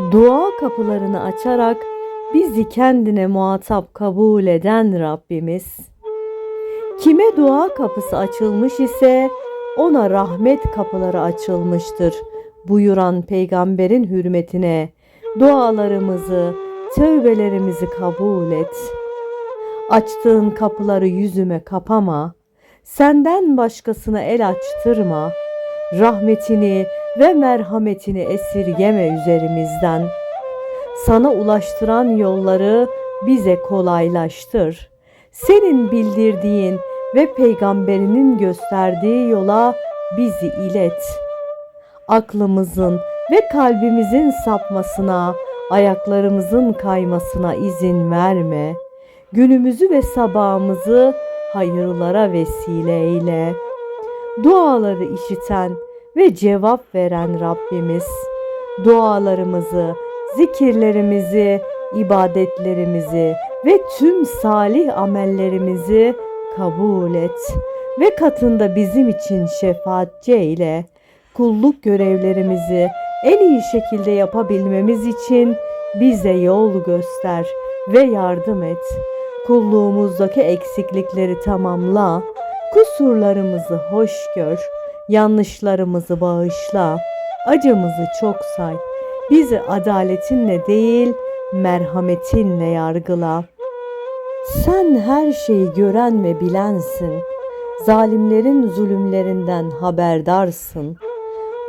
Dua kapılarını açarak bizi kendine muhatap kabul eden Rabbimiz. Kime dua kapısı açılmış ise ona rahmet kapıları açılmıştır buyuran peygamberin hürmetine dualarımızı, tövbelerimizi kabul et. Açtığın kapıları yüzüme kapama, senden başkasına el açtırma. Rahmetini ve merhametini esirgeme üzerimizden. Sana ulaştıran yolları bize kolaylaştır. Senin bildirdiğin ve peygamberinin gösterdiği yola bizi ilet. Aklımızın ve kalbimizin sapmasına, ayaklarımızın kaymasına izin verme. Günümüzü ve sabahımızı hayırlara vesile eyle. Duaları işiten ve cevap veren Rabbimiz, dualarımızı, zikirlerimizi, ibadetlerimizi ve tüm salih amellerimizi kabul et ve katında bizim için şefaatçi eyle. Kulluk görevlerimizi en iyi şekilde yapabilmemiz için bize yol göster ve yardım et. Kulluğumuzdaki eksiklikleri tamamla. Kusurlarımızı hoş gör. Yanlışlarımızı bağışla. Acımızı çok say. Bizi adaletinle değil, merhametinle yargıla. Sen her şeyi gören ve bilensin. Zalimlerin zulümlerinden haberdarsın.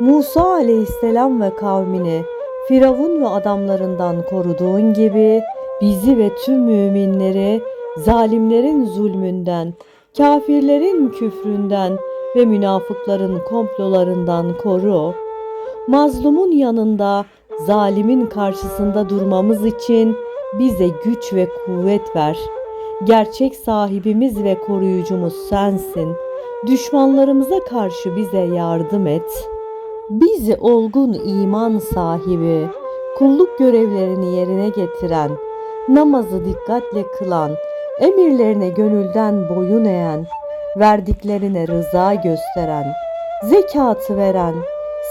Musa aleyhisselam ve kavmini Firavun ve adamlarından koruduğun gibi bizi ve tüm müminleri zalimlerin zulmünden, kafirlerin küfründen ve münafıkların komplolarından koru. Mazlumun yanında, zalimin karşısında durmamız için bize güç ve kuvvet ver. Gerçek sahibimiz ve koruyucumuz sensin. Düşmanlarımıza karşı bize yardım et. Bizi olgun iman sahibi, kulluk görevlerini yerine getiren, namazı dikkatle kılan, emirlerine gönülden boyun eğen, verdiklerine rıza gösteren, zekatı veren,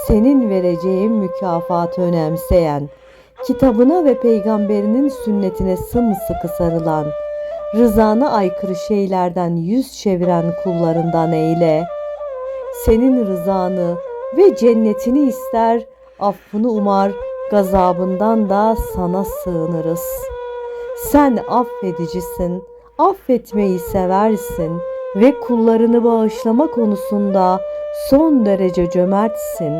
senin vereceğin mükafatı önemseyen, kitabına ve peygamberinin sünnetine sımsıkı sarılan, rızana aykırı şeylerden yüz çeviren kullarından eyle. Senin rızanı ve cennetini ister, affını umar, gazabından da sana sığınırız. Sen affedicisin, affetmeyi seversin ve kullarını bağışlama konusunda son derece cömertsin.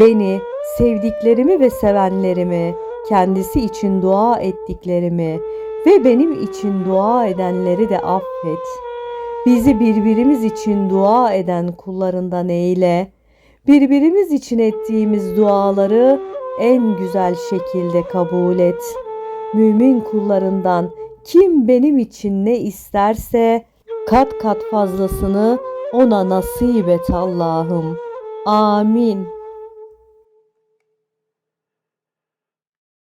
Beni, sevdiklerimi ve sevenlerimi, kendisi için dua ettiklerimi ve benim için dua edenleri de affet. Bizi birbirimiz için dua eden kullarından eyle. Birbirimiz için ettiğimiz duaları en güzel şekilde kabul et. Mümin kullarından kim benim için ne isterse kat kat fazlasını ona nasip et Allah'ım. Amin.